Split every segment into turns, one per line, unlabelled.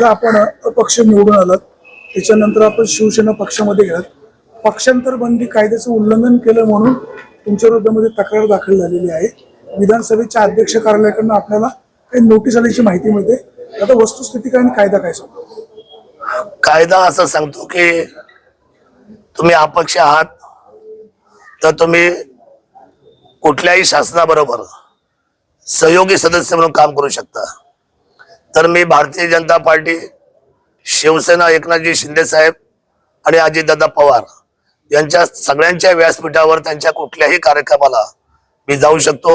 एकदा आपण अपक्ष निवडून आलात त्याच्यानंतर आपण शिवसेना पक्षामध्ये गेलात. पक्षांतर बंदी कायद्याचं उल्लंघन केलं म्हणून तुमच्या विरोधामध्ये तक्रार दाखल झालेली आहे. विधानसभेच्या अध्यक्ष कार्यालयाकडनं आपल्याला काही नोटीस आल्याची माहिती मिळते. आता वस्तुस्थिती काय आणि कायदा काय सांगतो?
कायदा असं सांगतो की तुम्ही अपक्ष आहात तर तुम्ही कुठल्याही शासनाबरोबर सहयोगी सदस्य म्हणून काम करू शकता. तर मी भारतीय जनता पार्टी शिवसेना एकनाथजी शिंदे साहेब आणि अजितदादा पवार यांच्या सगळ्यांच्या व्यासपीठावर त्यांच्या कुठल्याही कार्यक्रमाला मी जाऊ शकतो.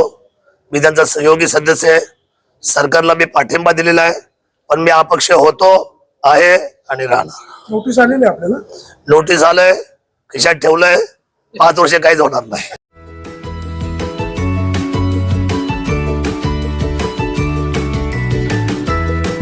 मी त्यांचा सहयोगी सदस्य आहे. सरकारला मी पाठिंबा दिलेला आहे. पण मी अपक्ष होतो आहे आणि राहणार.
नोटीस आलेली आपल्याला?
नोटीस आलंय खिशात ठेवलंय. पाच वर्ष काहीच होणार नाही.